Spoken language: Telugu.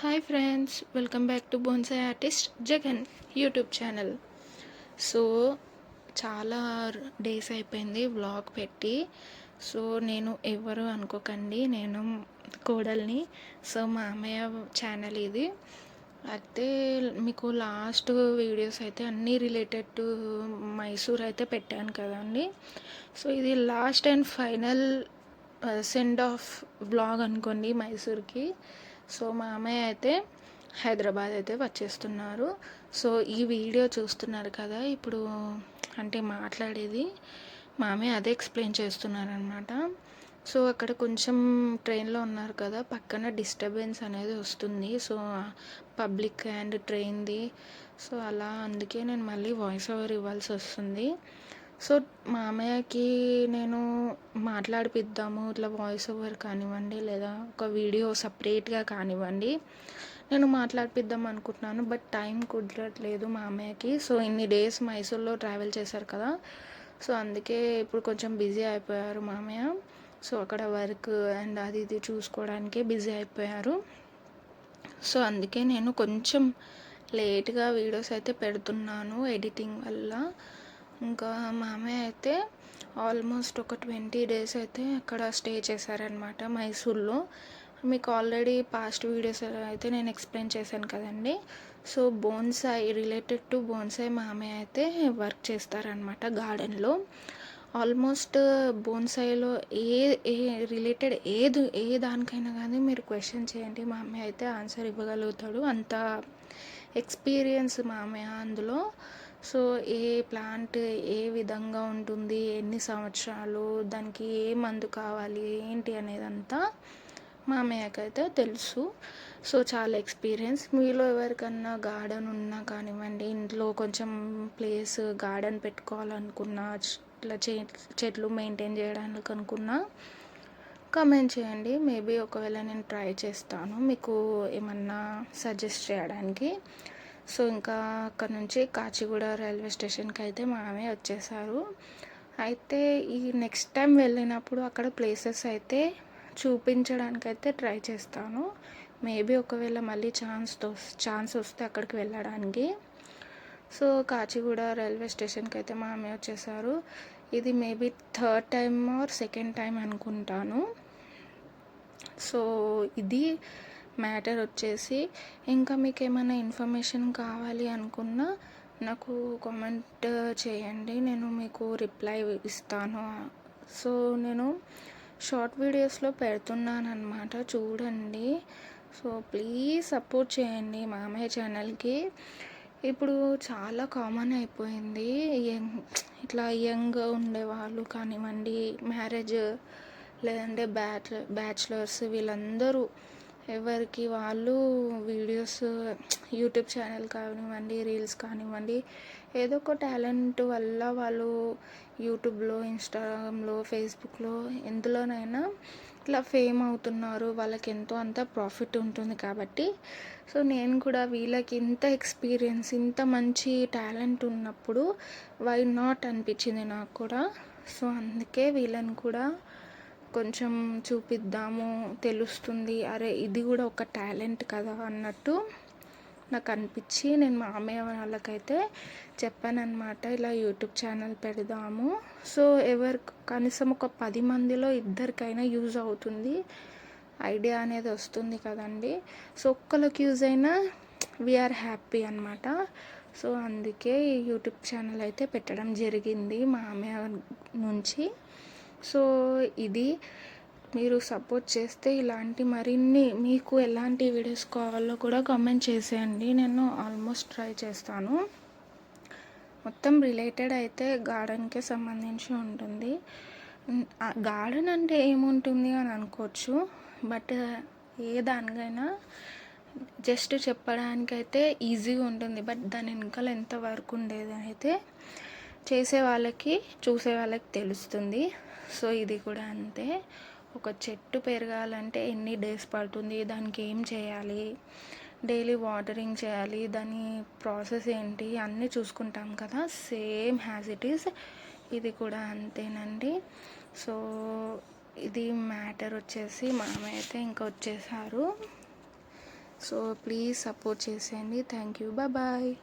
Hi friends welcome back to bonsai artist Jagan YouTube channel so చాలా డేస్ అయిపోయింది వ్లాగ్ పెట్టి. సో నేను ఎవరు అనుకోకండి నేను కోడల్ని. సో మా అమ్మయ్య ఛానల్ ఇది. అయితే మీకు లాస్ట్ వీడియోస్ అయితే అన్నీ రిలేటెడ్ టు మైసూర్ అయితే పెట్టాను కదండి. సో ఇది last and final send off blog అనుకోండి మైసూర్కి సో మా అమ్మాయి అయితే హైదరాబాద్ అయితే వచ్చేస్తున్నారు. సో ఈ వీడియో చూస్తున్నారు కదా ఇప్పుడు అంటే మాట్లాడేది మా అమ్మాయి అదే ఎక్స్ప్లెయిన్ చేస్తున్నారనమాట సో అక్కడ కొంచెం ట్రైన్లో ఉన్నారు కదా పక్కన డిస్టర్బెన్స్ అనేది వస్తుంది. సో పబ్లిక్ అండ్ ట్రైన్ది. సో అలా అందుకే నేను మళ్ళీ వాయిస్ ఓవర్ ఇవ్వాల్సి వస్తుంది. సో మామయ్యకి నేను మాట్లాడిపిద్దాము ఇట్లా వాయిస్ ఓవర్ కానివ్వండి లేదా ఒక వీడియో సపరేట్గా కానివ్వండి నేను మాట్లాడిపిద్దాం అనుకుంటున్నాను బట్ టైం కుదరట్లేదు మామయ్యకి. సో ఇన్ని డేస్ మైసూర్లో ట్రావెల్ చేశారు కదా సో అందుకే ఇప్పుడు కొంచెం బిజీ అయిపోయారు మామయ్య. సో అక్కడ వర్క్ అండ్ అది ఇది చూసుకోవడానికే బిజీ అయిపోయారు. సో అందుకే నేను కొంచెం లేట్గా వీడియోస్ అయితే పెడుతున్నాను ఎడిటింగ్ వల్ల. ఇంకా మామయ్య అయితే ఆల్మోస్ట్ ఒక ట్వంటీ డేస్ అయితే అక్కడ స్టే చేశారనమాట మైసూర్లో. మీకు ఆల్రెడీ పాస్ట్ వీడియోస్ అయితే నేను ఎక్స్ప్లెయిన్ చేశాను కదండి. So bonsai related to bonsai మామయ్య అయితే వర్క్ చేస్తారనమాట గార్డెన్లో. ఆల్మోస్ట్ బోన్సాయిలో ఏ ఏ రిలేటెడ్ ఏది ఏ దానికైనా కానీ మీరు క్వశ్చన్ చేయండి మా అమ్మాయి అయితే ఆన్సర్ ఇవ్వగలుగుతాడు. అంత ఎక్స్పీరియన్స్ మా అమ్మాయి అందులో. సో ఏ ప్లాంట్ ఏ విధంగా ఉంటుంది? ఎన్ని సంవత్సరాలు? దానికి ఏ మందు కావాలి? ఏంటి అనేదంతా మా అమ్మయ్యకైతే తెలుసు. సో చాలా ఎక్స్పీరియన్స్. మీలో ఎవరికన్నా గార్డెన్ ఉన్నా కానివ్వండి ఇంట్లో కొంచెం ప్లేస్ గార్డెన్ పెట్టుకోవాలనుకున్నా ఇట్లా చెట్లు మెయింటైన్ చేయడానికి అనుకున్నా కమెంట్ చేయండి. మేబీ ఒకవేళ నేను ట్రై చేస్తాను. మీకు ఏమన్నా సజెస్ట్ చేయడానికి. సో ఇంకా అక్కడ నుంచి కాచిగూడ రైల్వే స్టేషన్కి అయితే మామే వచ్చేసారు. అయితే ఈ నెక్స్ట్ టైం వెళ్ళినప్పుడు అక్కడ ప్లేసెస్ అయితే చూపించడానికి అయితే ట్రై చేస్తాను. మేబీ ఒకవేళ మళ్ళీ ఛాన్స్ ఛాన్స్ వస్తే అక్కడికి వెళ్ళడానికి. సో కాచిగూడ రైల్వే స్టేషన్కి అయితే మా అమ్మాయి వచ్చేసారు. ఇది maybe third time or second time అనుకుంటాను. సో ఇది మ్యాటర్ వచ్చేసి ఇంకా మీకు ఏమైనా ఇన్ఫర్మేషన్ కావాలి అనుకున్నా నాకు కామెంట్ చేయండి. నేను మీకు రిప్లై ఇస్తాను. సో నేను షార్ట్ వీడియోస్లో పెడుతున్నాను అనమాట చూడండి. సో ప్లీజ్ సపోర్ట్ చేయండి మామయ్య ఛానల్కి. ఇప్పుడు చాలా కామన్ అయిపోయింది. యంగ్ ఇట్లా యంగ్ ఉండేవాళ్ళు కానివ్వండి మ్యారేజ్ లేదంటే బ్యాచ్ బ్యాచులర్స్ వీళ్ళందరూ ఎవరికి వాళ్ళు వీడియోస్ యూట్యూబ్ ఛానల్ కానివ్వండి రీల్స్ కానివ్వండి ఏదో ఒక టాలెంట్ వల్ల వాళ్ళు యూట్యూబ్లో ఇన్స్టాగ్రామ్లో ఫేస్బుక్లో ఎందులోనైనా ఇట్లా ఫేమ్ అవుతున్నారు. వాళ్ళకి ఎంతో అంత ప్రాఫిట్ ఉంటుంది కాబట్టి. సో నేను కూడా వీళ్ళకి ఇంత ఎక్స్పీరియన్స్ ఇంత మంచి టాలెంట్ ఉన్నప్పుడు వై నాట్ అనిపించింది నాకు కూడా. సో అందుకే వీళ్ళని కూడా కొంచెం చూపిద్దాము తెలుస్తుంది. అరే ఇది కూడా ఒక టాలెంట్ కదా అన్నట్టు నాకు అనిపించి నేను మా వాళ్ళకైతే చెప్పానమాట ఇలా యూట్యూబ్ ఛానల్ పెడదాము. సో ఎవరు కనీసం ఒక పది మందిలో ఇద్దరికైనా యూజ్ అవుతుంది. ఐడియా అనేది వస్తుంది కదండి. సో ఒక్కరికి యూజ్ అయినా వీఆర్ హ్యాపీ అనమాట సో అందుకే యూట్యూబ్ ఛానల్ అయితే పెట్టడం జరిగింది మా అమ్మయ్య నుంచి. సో ఇది మీరు సపోర్ట్ చేస్తే ఇలాంటి మరిన్ని మీకు ఎలాంటి వీడియోస్ కావాలో కూడా కామెంట్ చేసేయండి. నేను ఆల్మోస్ట్ ట్రై చేస్తాను. మొత్తం రిలేటెడ్ అయితే గార్డెన్కే సంబంధించి ఉంటుంది. గార్డెన్ అంటే ఏముంటుంది అని అనుకోవచ్చు. బట్ ఏ దానికైనా జస్ట్ చెప్పడానికైతే ఈజీగా ఉంటుంది. బట్ దాని వెనకాల ఎంత వర్క్ ఉండేది అయితే చేసే వాళ్ళకి చూసే వాళ్ళకి తెలుస్తుంది. సో ఇది కూడా అంతే. ఒక చెట్టు పెరగాలంటే ఎన్ని డేస్ పడుతుంది? దానికి ఏం చేయాలి? డైలీ వాటరింగ్ చేయాలి? దాని ప్రాసెస్ ఏంటి? అన్నీ చూసుకుంటాం కదా. సేమ్ హ్యాజ్ ఇట్ ఈస్ ఇది కూడా అంతేనండి. సో ఇది మ్యాటర్ వచ్చేసి మామయ్య అయితే ఇంకా వచ్చేసారు. సో ప్లీజ్ సపోర్ట్ చేసేయండి. Thank you. బాయ్.